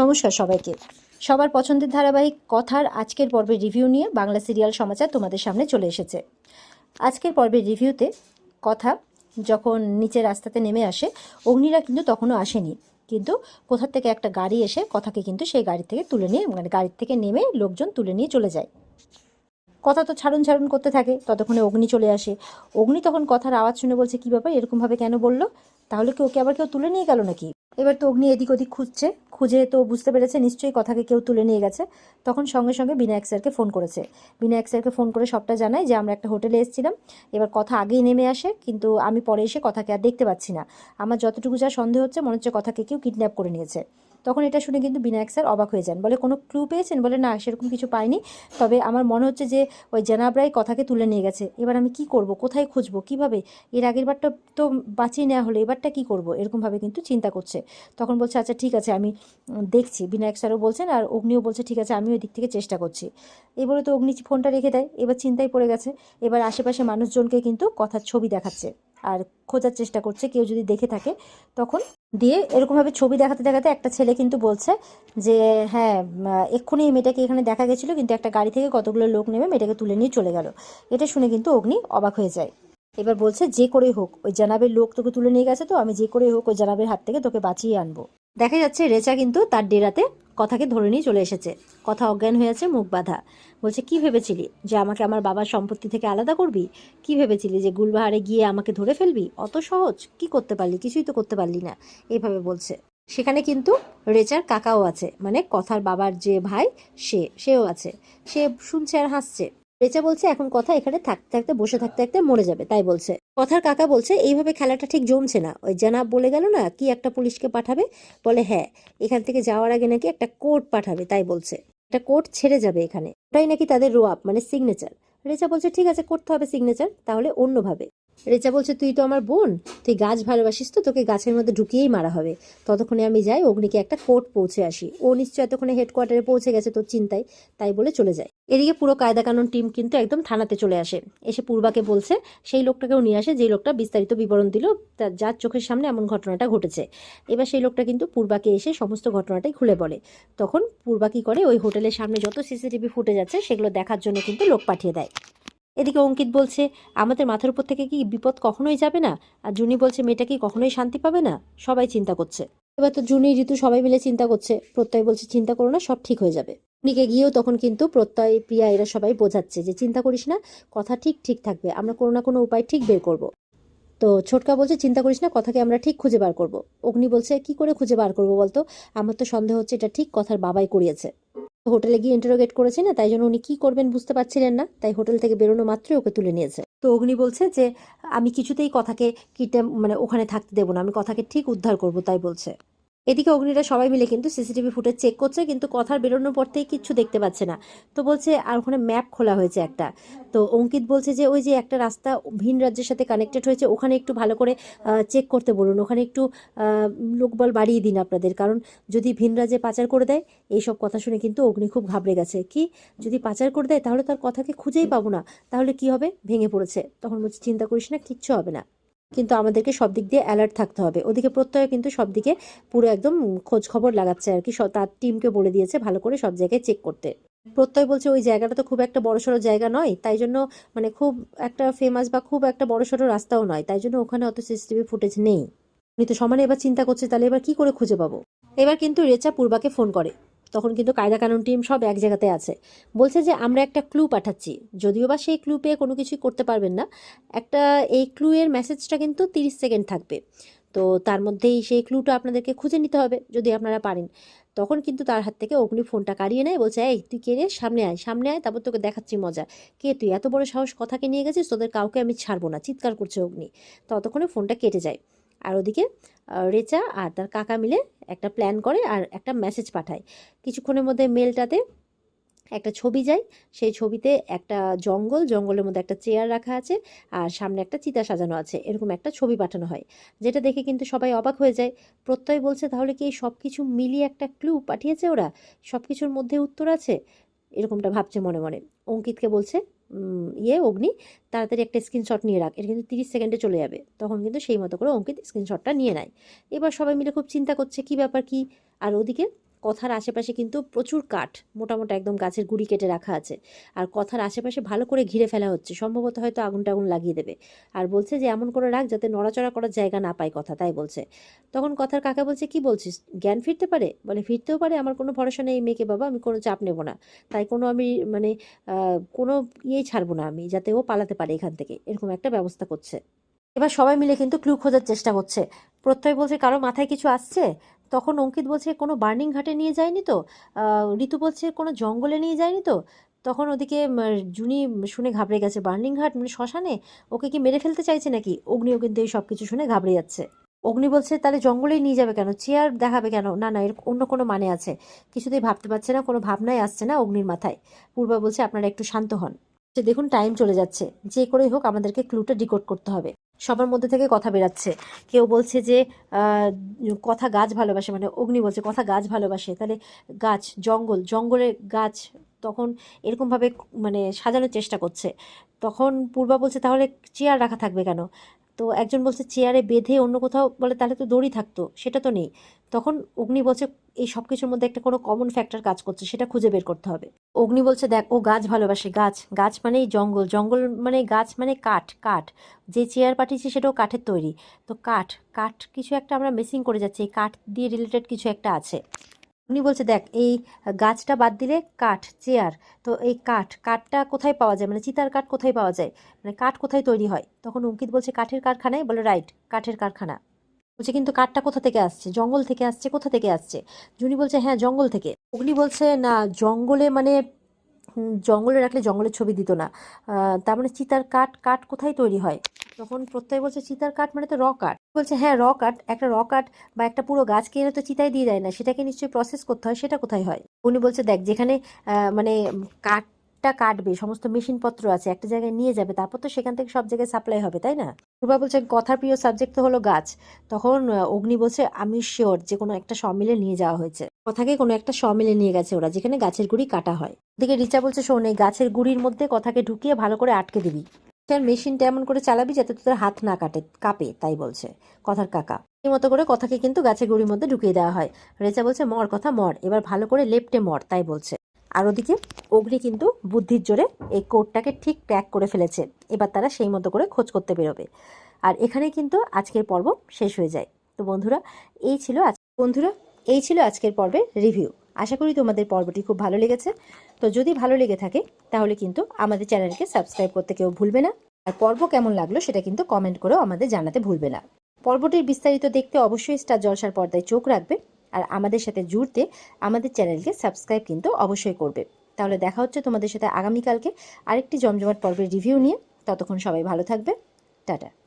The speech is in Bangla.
নমস্কার সবাইকে। সবার পছন্দের ধারাবাহিক কথার আজকের পর্বের রিভিউ নিয়ে বাংলা সিরিয়াল সমাচার তোমাদের সামনে চলে এসেছে। আজকের পর্বের রিভিউতে কথা যখন নিচে রাস্তাতে নেমে আসে, অগ্নিরা কিন্তু তখনও আসেনি। কিন্তু কোথা থেকে একটা গাড়ি এসে কথাকে কিন্তু সেই গাড়ি থেকে তুলে নিয়ে মানে গাড়ির থেকে নেমে লোকজন তুলে নিয়ে চলে যায়। কথা তো ছাড়ুন ছাড়ুন করতে থাকে, ততক্ষণে অগ্নি চলে আসে। অগ্নি তখন কথার আওয়াজ শুনে বলছে, কী ব্যাপার? এরকমভাবে কেন বলল? তাহলে কি ওকে আবার কেউ তুলে নিয়ে গেল নাকি? এবার তো অগ্নি এদিক ওদিক খুঁজছে। খুঁজে তো বুঝতে পেরেছে, নিশ্চয়ই কথাকে কেউ তুলে নিয়ে গেছে। তখন সঙ্গে সঙ্গে বিনায়ক স্যারকে ফোন করেছে। বিনায়ক স্যারকে ফোন করে সবটা জানায় যে, আমরা একটা হোটেলে এসেছিলাম, এবার কথা আগেই নেমে আসে, কিন্তু আমি পরে এসে কথাকে আর দেখতে পাচ্ছি না। আমার যতটুকু যা সন্দেহ হচ্ছে, মনে হচ্ছে কথাকে কেউ কিডন্যাপ করে নিয়েছে। তখন এটা শুনে কিন্তু বিনায়ক স্যার অবাক হয়ে যান। বলে, কোনো ক্লু পেয়েছেন? বলে, না, সেরকম কিছু পাইনি। তবে আমার মনে হচ্ছে যে ওই জেনাবরাই কথাকে তুলে নিয়ে গেছে। এবার আমি কি করব? কোথায় খুঁজবো? কীভাবে? এর আগের বারটা তো বাঁচিয়ে নেওয়া হলো। এবারটা কি করব? এরকমভাবে কিন্তু চিন্তা করছে। তখন বলছে আচ্ছা ঠিক আছে, আমি দেখছি। বিনায়ক স্যারও বলছেন আর অগ্নিও বলছে, ঠিক আছে আমি ওই দিক থেকে চেষ্টা করছি। এবারে তো অগ্নি ফোনটা রেখে দেয়। এবার চিন্তায় পড়ে গেছে। এবার আশেপাশে মানুষজনকে কিন্তু কথার ছবি দেখাচ্ছে। আর খোঁজার চেষ্টা করছে। কেউ যদি দেখে থাকে, তখন দিয়ে এরকমভাবে ছবি দেখাতে দেখাতে একটা ছেলে কিন্তু বলছে যে হ্যাঁ এক্ষুনি এই মেয়েটাকে এখানে দেখা গেছিল, কিন্তু একটা গাড়ি থেকে কতগুলো লোক নেমে মেয়েটাকে তুলে নিয়ে চলে গেল। এটা শুনে কিন্তু অগ্নি অবাক হয়ে যায়। এবার বলছে, যে করেই হোক, ওই জানাবের লোক তোকে তুলে নিয়ে গেছে তো, আমি যে করেই হোক ওই জানাবের হাত থেকে তোকে বাঁচিয়ে আনব। দেখা যাচ্ছে রেচা কিন্তু তার ডেরাতে কথাকে ধরে নিয়ে চলে এসেছে। কথা অজ্ঞান হয়ে আছে, মুখ বাঁধা। বলছে, কি ভেবেছিলি যে আমাকে আমার বাবার সম্পত্তি থেকে আলাদা করবি? কি ভেবেছিলি যে গুলবাহারে গিয়ে আমাকে ধরে ফেলবি? অত সহজ। কি করতে পারলি? কিছুই তো করতে পারলি না। এইভাবে বলছে। সেখানে কিন্তু রেচার কাকাও আছে মানে কথার বাবার যে ভাই, সে, সেও আছে। সে শুনছে আর হাসছে। রেচা বলছে, এখন কথা এখানে থাকতে থাকতে, বসে থাকতে থাকতে মরে যাবে। তাই বলছে। কথার কাকা বলছে, এইভাবে খেলাটা ঠিক জমছে না। ওই জানাব বলে গেল না, কি একটা পুলিশকে পাঠাবে? বলে হ্যাঁ এখান থেকে যাওয়ার আগে নাকি একটা কোর্ট পাঠাবে। তাই বলছে। একটা কোর্ট ছেড়ে যাবে এখানে। ওটাই নাকি তাদের রোয়াপ মানে সিগনেচার রেচা বলছে, ঠিক আছে, করতে হবে সিগনেচার তাহলে অন্যভাবে। রেচা বলছে, তুই তো আমার বোন, তুই গাছ ভালোবাসিস তো, তোকে গাছের মধ্যে ঢুকিয়েই মারা হবে। ততক্ষণে আমি যাই, অগ্নিকে একটা কোর্ট পৌঁছে আসি। ও নিশ্চয় এতক্ষণে হেডকোয়ার্টারে পৌঁছে গেছে তোর চিন্তায়, তাই বলে চলে যায়। এদিকে পুরো কায়দা কানুন টিম কিন্তু একদম থানাতে চলে আসে। এসে পূর্বাকে বলছে, সেই লোকটাকেও নিয়ে আসে, যেই লোকটা বিস্তারিত বিবরণ দিল তার যার চোখের সামনে এমন ঘটনাটা ঘটেছে। এবার সেই লোকটা কিন্তু পূর্বাকে এসে সমস্ত ঘটনাটাই খুলে বলে। তখন পূর্বা কী করে, ওই হোটেলের সামনে যত সিসিটিভি ফুটে যাচ্ছে সেগুলো দেখার জন্য কিন্তু লোক পাঠিয়ে দেয়। এদিকে অঙ্কিত বলছে, আমাদের মাথার উপর থেকে কি বিপদ কখনোই যাবে না? আর জুনি বলছে, মেয়েটা কি কখনোই শান্তি পাবে না? সবাই চিন্তা করছে। এবার তো জুনি, ঋতু সবাই মিলে চিন্তা করছে। প্রত্যয় বলছে, চিন্তা করো না, সব ঠিক হয়ে যাবে। নিকে গিয়েও তখন কিন্তু প্রত্যয়, প্রিয়া এরা সবাই বোঝাচ্ছে যে, চিন্তা করিস না, কথা ঠিক ঠিক থাকবে। আমরা কোনো না কোনো উপায় ঠিক বের করব। তো ছোটকা বলছে, চিন্তা করিস না, কথাকে আমরা ঠিক খুঁজে বার করব। অগ্নি বলছে, কি করে খুঁজে বার করব বলতো? আমার তো সন্দেহ হচ্ছে এটা ঠিক কথার বাবাই করিয়েছে। হোটেলে গিয়ে ইন্টারোগেট করেছে না, তাই জন্য উনি কি করবেন বুঝতে পারছিলেন না, তাই হোটেল থেকে বেরোনো মাত্রই ওকে তুলে নিয়েছে। তো অগ্নি বলছে যে, আমি কিছুতেই কথাকে কিটে মানে ওখানে থাকতে দেবো না, আমি কথাকে ঠিক উদ্ধার করব, তাই বলছে। এদিকে অগ্নিরা সবাই মিলে কিন্তু সিসিটিভি ফুটেজ চেক করছে, কিন্তু কথার বেরোনোর পর থেকে কিচ্ছু দেখতে পাচ্ছে না। তো বলছে, আর ওখানে ম্যাপ খোলা হয়েছে একটা। তো অঙ্কিত বলছে যে, ওই যে একটা রাস্তা ভিন রাজ্যের সাথে কানেক্টেড হয়েছে, ওখানে একটু ভালো করে চেক করতে বলুন। ওখানে একটু লোকবল বাড়িয়ে দিন আপনাদের। কারণ যদি ভিন রাজ্যে পাচার করে দেয়, এইসব কথা শুনে কিন্তু অগ্নি খুব ঘাবড়ে গেছে। কি? যদি পাচার করে দেয়, তাহলে তার কথাকে খুঁজেই পাবো না। তাহলে কি হবে? ভেঙে পড়েছে। তখন বলছে, চিন্তা করিস না, কিচ্ছু হবে না। কিন্তু আমাদেরকে সব দিক দিয়ে অ্যালার্ট থাকতে হবে। ওদিকে প্রত্যয় কিন্তু সব দিকে পুরো একদম খোঁজ খবর লাগাচ্ছে আর কি। তার টিমকে বলে দিয়েছে ভালো করে সব জায়গায় চেক করতে। প্রত্যয় বলছে ওই জায়গাটা তো খুব একটা বড়সড় জায়গা নয়, তাই জন্য মানে খুব একটা ফেমাস বা খুব একটা বড়সড় রাস্তাও নয়, তাই জন্য ওখানে অত সিসিটিভি ফুটেজ নেই। উনি তো সমানে এবার চিন্তা করছে, তাহলে এবার কি করে খুঁজে পাবো? এবার কিন্তু রেচা পূর্বাকে ফোন করে। তখন কিন্তু কায়দা কানুন টিম সব এক জায়গাতে আছে। বলছে যে, আমরা একটা ক্লু পাঠাচ্ছি। যদিও বা সেই ক্লু পেয়ে কোনো কিছুই করতে পারবেন না। একটা, এই ক্লু এর মেসেজটা কিন্তু তিরিশ সেকেন্ড থাকবে। তো তার মধ্যেই সেই ক্লুটা আপনাদেরকে খুঁজে নিতে হবে, যদি আপনারা পারেন। তখন কিন্তু তার হাত থেকে অগ্নি ফোনটা কাড়িয়ে নেয়, বলছে, এই, তুই কে রে? সামনে আয় সামনে আয়, তারপর তোকে দেখাচ্ছি মজা। কে তুই? এত বড় সাহস কথাকে নিয়ে গেছিস? তোদের কাউকে আমি ছাড়বো না। চিৎকার করছে অগ্নি। ততক্ষণে ফোনটা কেটে যায়। আর ওদিকে রেচা আর তার কাকা মিলে একটা প্ল্যান করে আর একটা মেসেজ পাঠায়। কিছুক্ষণের মধ্যে মেলটাতে একটা ছবি যায়। সেই ছবিতে একটা জঙ্গল, জঙ্গলের মধ্যে একটা চেয়ার রাখা আছে আর সামনে একটা চিতা সাজানো আছে। এরকম একটা ছবি পাঠানো হয়, যেটা দেখে কিন্তু সবাই অবাক হয়ে যায়। প্রত্যয় বলছে, তাহলে কি সব কিছু মিলিয়ে একটা ক্লু পাঠিয়েছে ওরা? সব কিছুর মধ্যে উত্তর আছে? এরকমটা ভাবছে মনে মনে। অঙ্কিতকে বলছে ইয়ে অগ্নি তাড়াতাড়ি একটা স্ক্রিনশট নিয়ে রাখ। এটা কিন্তু তিরিশ সেকেন্ডে চলে যাবে। তখন কিন্তু সেই মতো করে অঙ্কিত স্ক্রিনশটটা নিয়ে নেয়। এবার সবাই মিলে খুব চিন্তা করছে কি ব্যাপার, কি? আর ওদিকে কথার আশেপাশে কিন্তু প্রচুর কাঠ মোটা মোটা একদম গাছের গুড়ি কেটে রাখা আছে। আর কথার আশেপাশে ভালো করে ঘিরে ফেলা হচ্ছে, সম্ভবত হয়তো আগুন টাগুন লাগিয়ে দেবে। আর বলছে যে, এমন করে রাখ যাতে নড়াচড়া করার জায়গা না পায় কথা, তাই বলছে। তখন কথার কাকা বলছে, কি বলছিস? জ্ঞান ফিরতে পারে? বলে, ফিরতেও পারে, আমার কোনো ভরসা নেই মেয়েকে বাবা, আমি কোনো চাপ নেব না। তাই কোনো আমি মানে কোনো ইয়েই ছাড়বো না আমি, যাতে ও পালাতে পারে এখান থেকে, এরকম একটা ব্যবস্থা করছে। এবার সবাই মিলে কিন্তু ক্লু খোঁজার চেষ্টা করছে। প্রত্যয় বলছে, কারও মাথায় কিছু আসছে? তখন অঙ্কিত বলছে, কোনো বার্নিং ঘাটে নিয়ে যায়নি তো? ঋতু বলছে, কোনো জঙ্গলে নিয়ে যায়নি তো? তখন ওদিকে জুনি শুনে ঘাবড়ে গেছে, বার্নিং ঘাট? মানে শ্মশানে? ওকে কি মেরে ফেলতে চাইছে নাকি? অগ্নিও কিন্তু এই সব কিছু শুনে ঘাবড়ে যাচ্ছে। অগ্নি বলছে, তাহলে জঙ্গলেই নিয়ে যাবে কেন? চেয়ার দেখাবে কেন? না না, এর অন্য কোনো মানে আছে। কিছুতেই ভাবতে পারছে না, কোনো ভাবনাই আসছে না অগ্নির মাথায়। পূর্বা বলছে, আপনারা একটু শান্ত হন। যে দেখুন টাইম চলে যাচ্ছে। যে করেই হোক আমাদেরকে ক্লুটা ডিকোড করতে হবে। সবার মধ্যে থেকে কথা বেরাচ্ছে। কেউ বলছে যে কথা গাছ ভালোবাসে মানে অগ্নি বলছে কথা গাছ ভালোবাসে। তাহলে গাছ, জঙ্গল জঙ্গলের গাছ তখন এরকমভাবে মানে সাজানোর চেষ্টা করছে। তখন পূর্বা বলছে, তাহলে চেয়ার রাখা থাকবে কেন? তো একজন বলছে চেয়ারে বেঁধে অন্য কোথাও বলে তাহলে তো দড়ি থাকতো, সেটা তো নেই। তখন অগ্নি বলছে এই সব কিছুর মধ্যে একটা কোনো কমন ফ্যাক্টর কাজ করছে, সেটা খুঁজে বের করতে হবে। অগ্নি বলছে, দেখ, ও গাছ ভালোবাসে, গাছ। গাছ মানেই জঙ্গল। জঙ্গল মানে গাছ মানে কাঠ কাঠ। যে চেয়ার পাঠিয়েছি সেটাও কাঠের তৈরি। তো কাঠ কাঠ কিছু একটা আমরা মিসিং করে যাচ্ছি, এই কাঠ দিয়ে রিলেটেড কিছু একটা আছে। উনি বলছে, দেখ, এই গাছটা বাদ দিলে কাঠ চেয়ার তো এই কাঠ, কাঠটা কোথায় পাওয়া যায়? মানে চিতার কাঠ কোথায় পাওয়া যায়? মানে কাঠ কোথায় তৈরি হয়? তখন অঙ্কিত বলছে, কাঠের কারখানায়? বলে রাইট কাঠের কারখানা। বলছে কিন্তু কাঠটা কোথা থেকে আসছে? জঙ্গল থেকে আসছে কোথা থেকে আসছে? জুনি বলছে হ্যাঁ জঙ্গল থেকে। অগ্নি বলছে না জঙ্গলে মানে জঙ্গলে রাখলে জঙ্গলের ছবি দিত না। তার মানে চিতার কাঠ কাঠ কোথায় তৈরি হয়? তখন প্রত্যয় বলছে চিতার কাঠ মানে তো র কাঠ। বলছে হ্যাঁ র কাঠ একটা র কাঠ বা একটা পুরো গাছ কিনে তো চিতায় দিয়ে দেয় না সেটাকে নিশ্চয়ই প্রসেস করতে হয় সেটা কোথায় হয়? উনি বলছে দেখ যেখানে মানে উম, কাঠটা কাটবে, সমস্ত মেশিনপত্র আছে, একটা জায়গায় নিয়ে যাবে, তারপর তো সেখান থেকে সব জায়গায় সাপ্লাই হবে, তাই না? পূর্বা বলছে কথার প্রিয় সাবজেক্ট তো হলো গাছ। তখন অগ্নি বলছে, আমি শিওর যে কোনো একটা সমিলে নিয়ে যাওয়া হয়েছে। কথাকে কোনো একটা সমিলে নিয়ে গেছে ওরা, যেখানে গাছের গুড়ি কাটা হয়। ওদিকে রিচা বলছে, শোন, এই গাছের গুড়ির মধ্যে কথাকে ঢুকিয়ে ভালো করে আটকে দিবি। আর মেশিনটা এমন করে চালাবি যাতে তোদের হাত না কাটে, কাঁপে, তাই বলছে কথার কাকা। এই মতো করে কথাকে কিন্তু গাছের গুড়ির মধ্যে ঢুকিয়ে দেওয়া হয়। রেচা বলছে, মর কথা মর, এবার ভালো করে লেপটে মর, তাই বলছে। আর ওদিকে অগ্নি কিন্তু বুদ্ধির জোরে এই কোডটাকে ঠিক ট্র্যাক করে ফেলেছে। এবার তারা সেই মতো করে খোঁজ করতে বেরোবে। আর এখানে কিন্তু আজকের পর্ব শেষ হয়ে যায়। তো বন্ধুরা, এই ছিল আজ বন্ধুরা, এই ছিল আজকের পর্বের রিভিউ। আশা করি তোমাদের পর্বটি খুব ভালো লেগেছে। তো যদি ভালো লেগে থাকে, তাহলে কিন্তু আমাদের চ্যানেলকে সাবস্ক্রাইব করতে কেউ ভুলবে না। আর পর্ব কেমন লাগল সেটা কিন্তু কমেন্ট করেও আমাদের জানাতে ভুলবে না। পর্বটির বিস্তারিত দেখতে অবশ্যই স্টার জলসার পর্দায় চোখ রাখবে। আর আমাদের সাথে জুড়তে আমাদের চ্যানেলকে সাবস্ক্রাইব কিন্তু অবশ্যই করবে। তাহলে দেখা হচ্ছে তোমাদের সাথে আগামীকালকে আরেকটি জমজমাট পর্বের রিভিউ নিয়ে। ততক্ষণ সবাই ভালো থাকবে। টাটা।